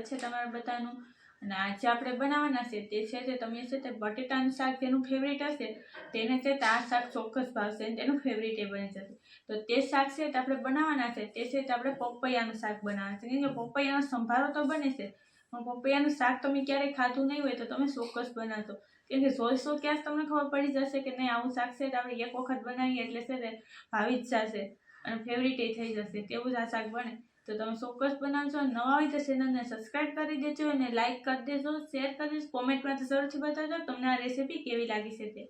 સ્વાગત છે તમારા બધાનું. અને આજે આપણે બનાવવાના છે તે છે તે તમે છે તે બટેટાનું શાક જેનું ફેવરેટ હશે, તેને છે તે આ શાક ચોક્કસ ભાવશે અને તેનું ફેવરેટ એ બની જશે. તો તે શાક છે તે આપણે બનાવવાના છે, તે છે તે આપણે પપૈયાનું શાક બનાવવાનું છે. કેમ પપૈયાનો સંભારો તો બને છે, પણ પપૈયાનું શાક તમે ક્યારેય ખાધું નહીં હોય તો તમે ચોક્કસ બનાવશો. કેમ કે જોઈશો ક્યાં તમને ખબર પડી જશે કે નહીં, આવું શાક છે તો આપણે એક વખત બનાવીએ એટલે છે તે ભાવી જ જશે અને ફેવરેટ એ થઈ જશે, તેવું જ આ શાક બને. તો તમે ચોક્કસ બનાવશો નવા હોય તો ચેનલને સબસ્ક્રાઈબ કરી દેજો અને લાઇક કરી દેજો શેર કરી દેજો કોમેન્ટમાં તો જરૂરથી બતાવજો તમને આ રેસીપી કેવી લાગી છે તે.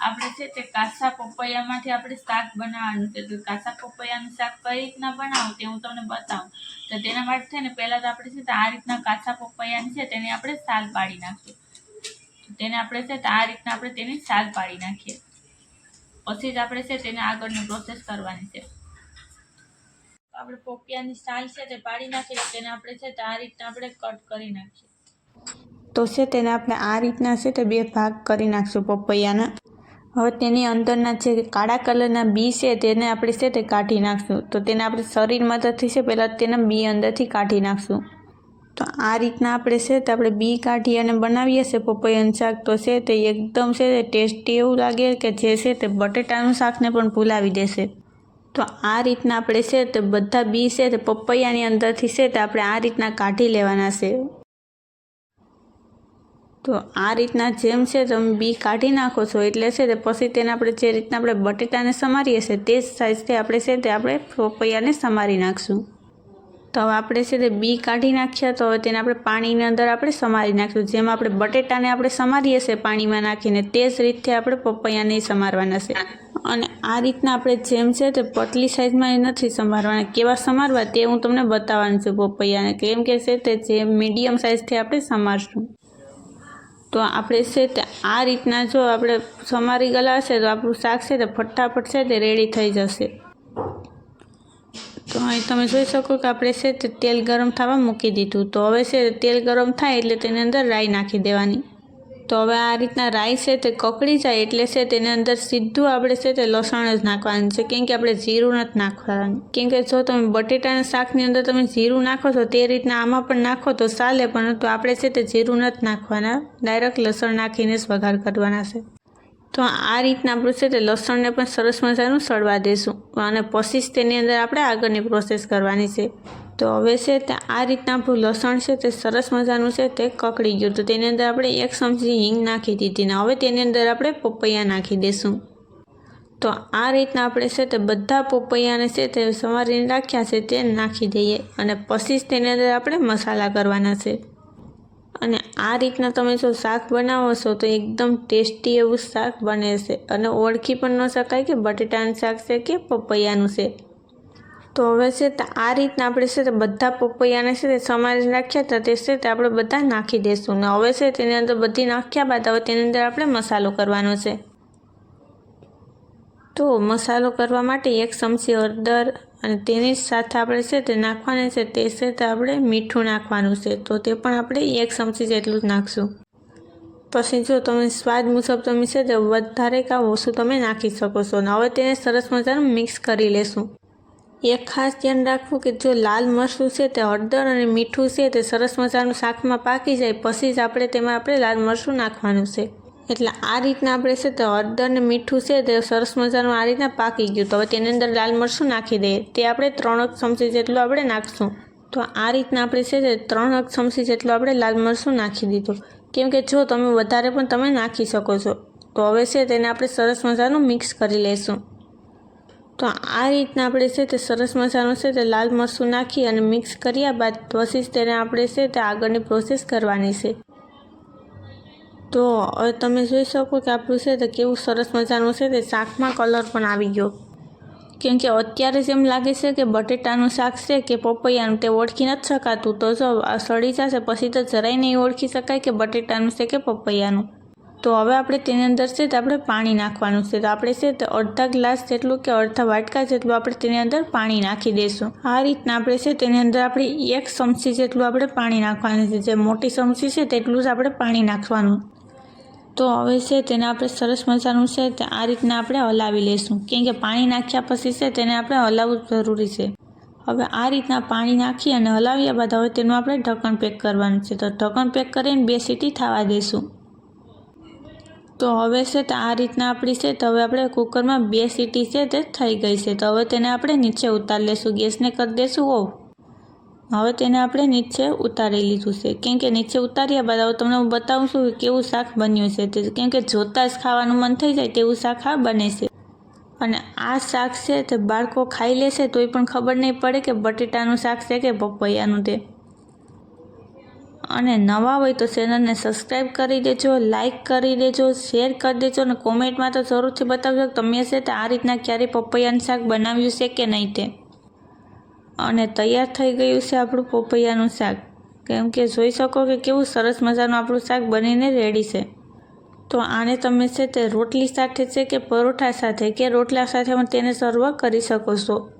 આપણે છે તે કાસા પપૈયામાંથી આપણે શાક બનાવવાનું છે. તો કાસા પપૈયાનું શાક કઈ રીતના બનાવું તે હું તમને બતાવું. તો તેના માટે છે ને પહેલાં તો આપણે છે તે આ રીતના કાચા પપૈયાની છે તેને આપણે સાલ પાડી નાખીએ. તેને આપણે છે તે આ રીતના આપણે તેની સાલ પાડી નાખીએ. પછી જ આપણે છે તેને આગળની પ્રોસેસ કરવાની છે. આપણે પોપિયાની સાલ છે તે પાડી નાખીએ તો તેને આપણે છે તે આ રીતના આપણે કટ કરી નાખીએ. તો છે તેને આપણે આ રીતના છે તે બે ભાગ કરી નાખશું પપૈયાના. હવે તેની અંદરના જે કાળા કલરના બી છે તેને આપણે છે તે કાઢી નાખશું. તો તેને આપણે શરીર મદદથી છે પહેલાં તેના બી અંદરથી કાઢી નાખશું. તો આ રીતના આપણે છે તે આપણે બી કાઢી અને બનાવીએ છીએ પપૈયાનું શાક. તો છે તે એકદમ છે તે ટેસ્ટી એવું લાગે કે જે છે તે બટેટાનું શાકને પણ ભૂલાવી દેશે. તો આ રીતના આપણે છે તે બધા બી છે તે પપૈયાની અંદરથી છે તે આપણે આ રીતના કાઢી લેવાના છે. તો આ રીતના જેમ છે તમે બી કાઢી નાખો છો એટલે છે તે પછી તેને આપણે જે રીતના આપણે બટેટાને સમારીએ છીએ તે જ સાઈઝથી આપણે છે તે આપણે પપૈયાને સમારી નાખશું. તો હવે આપણે છે તે બી કાઢી નાખ્યા તો હવે તેને આપણે પાણીની અંદર આપણે સમારી નાખશું. જેમ આપણે બટેટાને આપણે સમારીએ છીએ પાણીમાં નાખીને, તે જ રીતે આપણે પપૈયાને સમારવાના છે. અને આ રીતના આપણે જેમ છે તે પતલી સાઈઝમાં એ નથી સમારવાના કેવા સમારવા તે હું તમને બતાવવાનું છું પપૈયાને. કેમ કે છે તે જે મીડિયમ સાઇઝથી આપણે સમારશું તો આપણે છે તે આ રીતના જો આપણે સમારી ગયેલા હશે તો આપણું શાક છે તે ફટાફટ છે તે રેડી થઈ જશે. તો અહીં તમે જોઈ શકો કે આપણે છે તે તેલ ગરમ થવા મૂકી દીધું. તો હવે છે તેલ ગરમ થાય એટલે તેની અંદર રાઈ નાખી દેવાની. તો હવે આ રીતના રાઈ છે તે કકડી જાય એટલે છે તેની અંદર સીધું આપણે છે તે લસણ જ નાખવાનું છે. કેમ કે આપણે જીરું નથી નાખવાનું. કેમ કે જો તમે બટેટાના શાકની અંદર તમે જીરું નાખો છો તે રીતના આમાં પણ નાખો તો ચાલે પરંતુ આપણે છે તે જીરું નથી નાખવાના. ડાયરેક્ટ લસણ નાખીને જ વઘાર કરવાના છે. તો આ રીતના આપણે છે તે લસણને પણ સરસ મજાનું સળવા દઈશું અને પછી જ તેની અંદર આપણે આગળની પ્રોસેસ કરવાની છે. તો હવે છે તે આ રીતના આપણું લસણ છે તે સરસ મજાનું છે તે કકડી ગયું. તો તેની અંદર આપણે એક ચમચી હિંગ નાખી દીધી ને હવે તેની અંદર આપણે પપૈયા નાખી દઈશું તો આ રીતના આપણે છે તે બધા પપૈયાને છે તે સમારીને રાખ્યા છે તે નાખી દઈએ અને પછી જ તેની અંદર આપણે મસાલા કરવાના છે. અને આ રીતના તમે જો શાક બનાવો છો તો એકદમ ટેસ્ટી એવું શાક બને છે અને ઓળખી પણ ન શકાય કે બટેટાનું શાક છે કે પપૈયાનું છે. તો હવે છે તે આ રીતના આપણે છે તે બધા પપૈયાને છે તે સમારી નાખ્યા હતા, તે છે તે આપણે બધા નાખી દઈશું ને હવે છે તેની અંદર બધી નાખ્યા બાદ હવે તેની અંદર આપણે મસાલો કરવાનો છે. તો મસાલો કરવા માટે એક ચમચી હળદર અને તેની સાથે આપણે છે તે નાખવાની છે તે છે તે આપણે મીઠું નાખવાનું છે. તો તે પણ આપણે એક ચમચી જેટલું જ નાખશું. પછી જો તમે સ્વાદ મુજબ તમે છે તે વધારે કાં ઓછું તમે નાખી શકો છો. અને હવે તેને સરસ મજાનું મિક્સ કરી લેશું. એક ખાસ ધ્યાન રાખવું કે જો લાલ મરચું છે તે હળદર અને મીઠું છે તે સરસ મજાનું શાકમાં પાકી જાય, પછી જ આપણે તેમાં આપણે લાલ મરચું નાખવાનું છે. એટલે આ રીતના આપણે છે તે હળદર અને મીઠું છે તે સરસ મજાનું આ રીતના પાકી ગયું. તો હવે તેની અંદર લાલ મરચું નાખી દઈએ. તે આપણે ત્રણ ચમચી જેટલું આપણે નાખશું. તો આ રીતના આપણે છે તે ત્રણ ચમચી જેટલું આપણે લાલ મરચું નાખી દીધું. કેમ કે જો તમે વધારે પણ તમે નાખી શકો છો. તો હવે છે તેને આપણે સરસ મજાનું મિક્સ કરી લઈશું તો આ રીતના આપણે છે તે સરસ મજાનું છે તે લાલ મરચું નાખી અને મિક્સ કર્યા બાદ પછી તેને આપણે છે તે આગળની પ્રોસેસ કરવાની છે. તો હવે તમે જોઈ શકો કે આપણું છે તે કેવું સરસ મજાનું છે તે શાકમાં કલર પણ આવી ગયો. કેમ કે અત્યારે જેમ લાગે છે કે બટેટાનું શાક છે કે પપૈયાનું તે ઓળખી નથી શકાતું. તો જો સડી જશે, પછી તો જરાય નહીં ઓળખી શકાય કે બટેટાનું છે કે પપૈયાનું. તો હવે આપણે તેની અંદર છે તે આપણે પાણી નાખવાનું છે. તો આપણે છે તે અડધા ગ્લાસ જેટલું કે અડધા વાટકા જેટલું આપણે તેની અંદર પાણી નાખી દઈશું. આ રીતના આપણે છે તેની અંદર આપણે એક ચમચી જેટલું આપણે પાણી નાખવાનું છે. જે મોટી ચમચી છે તેટલું જ આપણે પાણી નાખવાનું. તો હવે છે તેને આપણે સરસ મજાનું છે તે આ રીતના આપણે હલાવી લઈશું. કેમ કે પાણી નાખ્યા પછી છે તેને આપણે હલાવવું જરૂરી છે. હવે આ રીતના પાણી નાખી અને હલાવ્યા બાદ હવે તેનું આપણે ઢક્કણ પેક કરવાનું છે. તો ઢક્કણ પેક કરીને બે સીટી થવા દઈશું. તો હવે છે તો આ રીતના આપણી છે તો હવે આપણે કુકરમાં બે સીટી છે તે થઈ ગઈ છે. તો હવે તેને આપણે નીચે ઉતારી લેશું. ગેસને કરી દેશું ઓફ હવે તેને આપણે નીચે ઉતારી લીધું છે. કેમ કે નીચે ઉતાર્યા બાદ હવે તમને હું બતાવું છું કે કેવું શાક બન્યું છે તે. કેમ કે જોતાં જ ખાવાનું મન થઈ જાય તેવું શાક આ બને છે. અને આ શાક છે તે બાળકો ખાઈ લેશે તોય પણ ખબર નહીં પડે કે બટેટાનું શાક છે કે પપૈયાનું તે. અને નવા હોય તો ચેનલને સબસ્ક્રાઈબ કરી દેજો લાઈક કરી દેજો, શેર કરી દેજો અને કોમેન્ટમાં તો જરૂરથી બતાવજો તમે છે તે આ રીતના ક્યારેય પપૈયાનું શાક બનાવ્યું છે કે નહીં તે. અને તૈયાર થઈ ગયું છે આપણું પપૈયાનું શાક. કેમ કે જોઈ શકો કે કેવું સરસ મજાનું આપણું શાક બનીને રેડી છે. તો આને તમે છે તે રોટલી સાથે છે કે પરોઠા સાથે? કે રોટલા સાથે પણ તેને સર્વ કરી શકો છો?